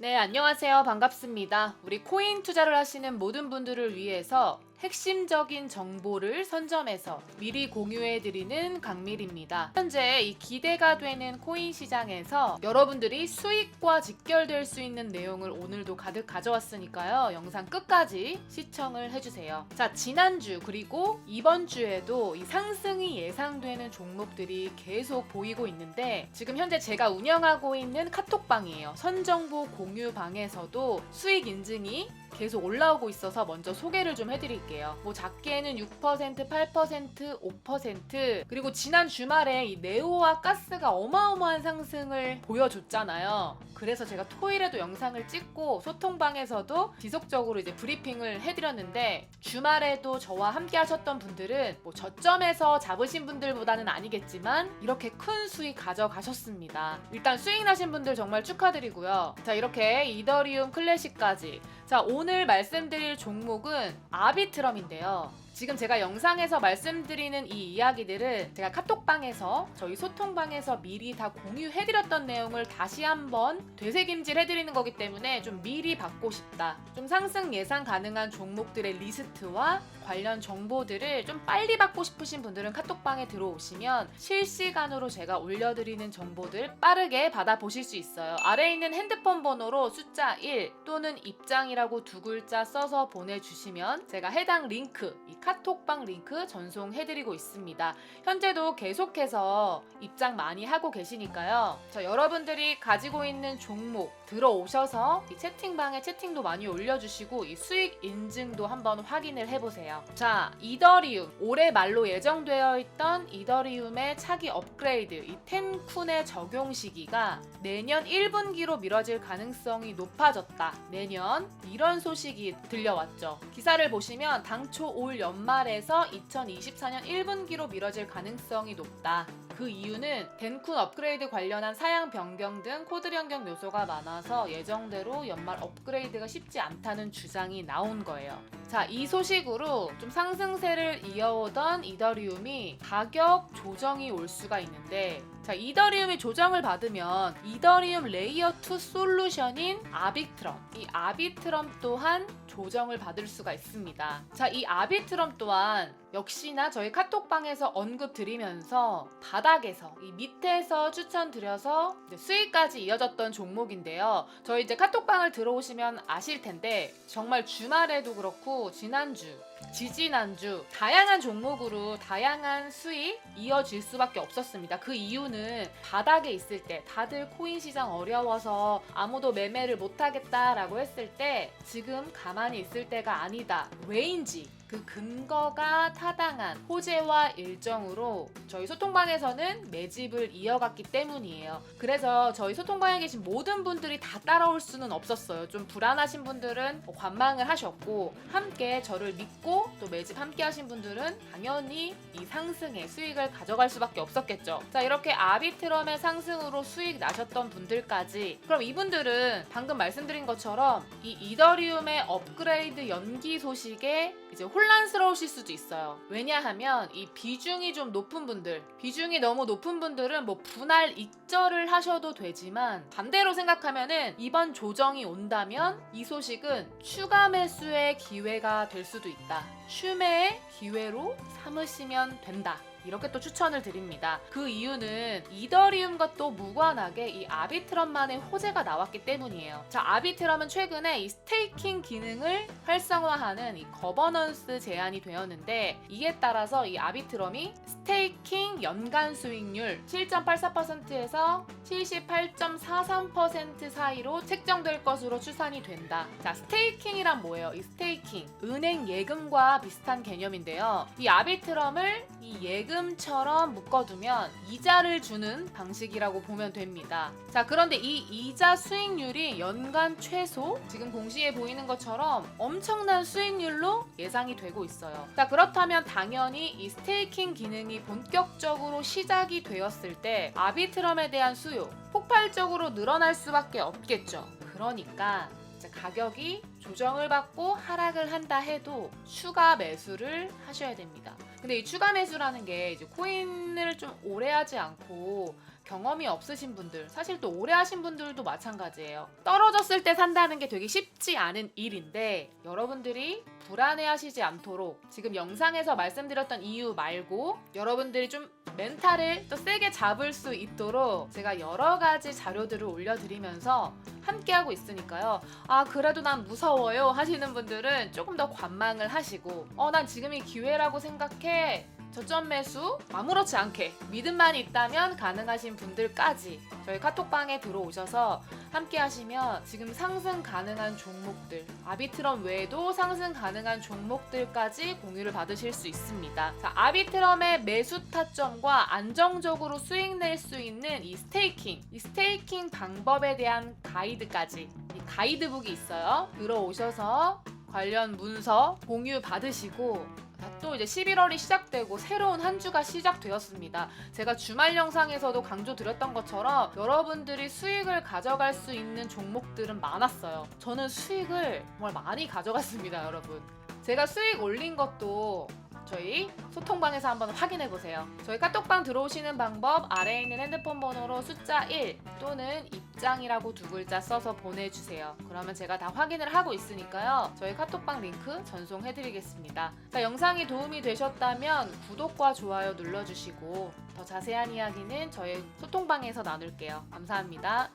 네, 안녕하세요. 반갑습니다. 우리 코인 투자를 하시는 모든 분들을 위해서 핵심적인 정보를 선점해서 미리 공유해드리는 강밀입니다. 현재 이 기대가 되는 코인 시장에서 여러분들이 수익과 직결될 수 있는 내용을 오늘도 가득 가져왔으니까요. 영상 끝까지 시청을 해주세요. 자, 지난주 그리고 이번 주에도 이 상승이 예상되는 종목들이 계속 보이고 있는데 지금 현재 제가 운영하고 있는 카톡방이에요. 선정보 공유 방에서도 수익 인증이 계속 올라오고 있어서 먼저 소개를 좀 해드릴게요. 뭐 작게는 6%, 8%, 5% 그리고 지난 주말에 이 네오와 가스가 어마어마한 상승을 보여줬잖아요. 그래서 제가 토요일에도 영상을 찍고 소통방에서도 지속적으로 이제 브리핑을 해드렸는데 주말에도 저와 함께 하셨던 분들은 뭐 저점에서 잡으신 분들보다는 아니겠지만 이렇게 큰 수익 가져가셨습니다. 일단 수익 나신 분들 정말 축하드리고요. 자 이렇게 이더리움 클래식까지 자 오늘 말씀드릴 종목은 아비트럼인데요. 지금 제가 영상에서 말씀드리는 이 이야기들은 제가 카톡방에서 저희 소통방에서 미리 다 공유해드렸던 내용을 다시 한번 되새김질 해드리는 거기 때문에 좀 미리 받고 싶다. 좀 상승 예상 가능한 종목들의 리스트와 관련 정보들을 좀 빨리 받고 싶으신 분들은 카톡방에 들어오시면 실시간으로 제가 올려드리는 정보들 빠르게 받아보실 수 있어요. 아래에 있는 핸드폰 번호로 숫자 1 또는 입장이라고 두 글자 써서 보내주시면 제가 해당 링크, 이 카톡방 링크 전송해드리고 있습니다. 현재도 계속해서 입장 많이 하고 계시니까요. 자, 여러분들이 가지고 있는 종목 들어오셔서 이 채팅방에 채팅도 많이 올려주시고 이 수익 인증도 한번 확인을 해보세요. 자, 이더리움 올해 말로 예정되어 있던 이더리움의 차기 업그레이드 이 텐쿤의 적용 시기가 내년 1분기로 미뤄질 가능성이 높아졌다. 내년 이런 소식이 들려왔죠. 기사를 보시면 당초 올 연 말에서 2024년 1분기로 미뤄질 가능성이 높다. 그 이유는 덴쿤 업그레이드 관련한 사양 변경 등 코드 변경 요소가 많아서 예정대로 연말 업그레이드가 쉽지 않다는 주장이 나온 거예요. 자, 이 소식으로 좀 상승세를 이어오던 이더리움이 가격 조정이 올 수가 있는데 자, 이더리움이 조정을 받으면 이더리움 레이어 2 솔루션인 아비트럼, 이 아비트럼 또한 조정을 받을 수가 있습니다. 자, 이 아비트럼 또한 역시나 저희 카톡방에서 언급 드리면서 바닥에서 이 밑에서 추천드려서 수익까지 이어졌던 종목인데요. 저희 이제 카톡방을 들어오시면 아실 텐데 정말 주말에도 그렇고 지난주 지지난주 다양한 종목으로 다양한 수익 이어질 수밖에 없었습니다. 그 이유는 바닥에 있을 때 다들 코인 시장 어려워서 아무도 매매를 못하겠다라고 했을 때 지금 가만히 있을 때가 아니다. 왜인지 그 근거가 타당한 호재와 일정으로 저희 소통방에서는 매집을 이어갔기 때문이에요. 그래서 저희 소통방에 계신 모든 분들이 다 따라올 수는 없었어요. 좀 불안하신 분들은 뭐 관망을 하셨고 함께 저를 믿고 또 매집 함께 하신 분들은 당연히 이 상승의 수익을 가져갈 수밖에 없었겠죠. 자, 이렇게 아비트럼의 상승으로 수익 나셨던 분들까지 그럼 이분들은 방금 말씀드린 것처럼 이 이더리움의 업그레이드 연기 소식에 이제 혼란스러우실 수도 있어요. 왜냐하면 이 비중이 좀 높은 분들, 비중이 너무 높은 분들은 뭐 분할 익절을 하셔도 되지만 반대로 생각하면은 이번 조정이 온다면 이 소식은 추가 매수의 기회가 될 수도 있다. 추매의 기회로 삼으시면 된다. 이렇게 또 추천을 드립니다. 그 이유는 이더리움과 또 무관하게 이 아비트럼만의 호재가 나왔기 때문이에요. 자, 아비트럼은 최근에 이 스테이킹 기능을 활성화하는 이 거버넌스 제한이 되었는데 이에 따라서 이 아비트럼이 스테이킹 연간 수익률 7.84%에서 78.43% 사이로 책정될 것으로 추산이 된다. 자, 스테이킹이란 뭐예요? 이 스테이킹 은행 예금과 비슷한 개념인데요. 이 아비트럼을 이 예금 처럼 묶어두면 이자를 주는 방식이라고 보면 됩니다. 자, 그런데 이 이자 수익률이 연간 최소 지금 공시에 보이는 것처럼 엄청난 수익률로 예상이 되고 있어요. 자, 그렇다면 당연히 이 스테이킹 기능이 본격적으로 시작이 되었을 때 아비트럼에 대한 수요 폭발적으로 늘어날 수밖에 없겠죠. 그러니까 가격이 조정을 받고 하락을 한다 해도 추가 매수를 하셔야 됩니다. 근데 이 추가 매수라는 게 이제 코인을 좀 오래 하지 않고 경험이 없으신 분들, 사실 또 오래 하신 분들도 마찬가지예요. 떨어졌을 때 산다는 게 되게 쉽지 않은 일인데 여러분들이 불안해 하시지 않도록 지금 영상에서 말씀드렸던 이유 말고 여러분들이 좀 멘탈을 또 세게 잡을 수 있도록 제가 여러 가지 자료들을 올려드리면서 함께하고 있으니까요. 아, 그래도 난 무서워요 하시는 분들은 조금 더 관망을 하시고, 어, 난 지금이 기회라고 생각해. 저점 매수 아무렇지 않게 믿음만 있다면 가능하신 분들까지 저희 카톡방에 들어오셔서 함께 하시면 지금 상승 가능한 종목들 아비트럼 외에도 상승 가능한 종목들까지 공유를 받으실 수 있습니다. 자, 아비트럼의 매수 타점과 안정적으로 수익 낼 수 있는 이 스테이킹 이 스테이킹 방법에 대한 가이드까지 이 가이드북이 있어요. 들어오셔서 관련 문서 공유 받으시고 자, 또 이제 11월이 시작되고 새로운 한 주가 시작되었습니다. 제가 주말 영상에서도 강조드렸던 것처럼 여러분들이 수익을 가져갈 수 있는 종목들은 많았어요. 저는 수익을 정말 많이 가져갔습니다, 여러분. 제가 수익 올린 것도 저희 소통방에서 한번 확인해 보세요. 저희 카톡방 들어오시는 방법 아래에 있는 핸드폰 번호로 숫자 1 또는 입장이라고 두 글자 써서 보내주세요. 그러면 제가 다 확인을 하고 있으니까요. 저희 카톡방 링크 전송해 드리겠습니다. 자, 영상이 도움이 되셨다면 구독과 좋아요 눌러주시고 더 자세한 이야기는 저희 소통방에서 나눌게요. 감사합니다.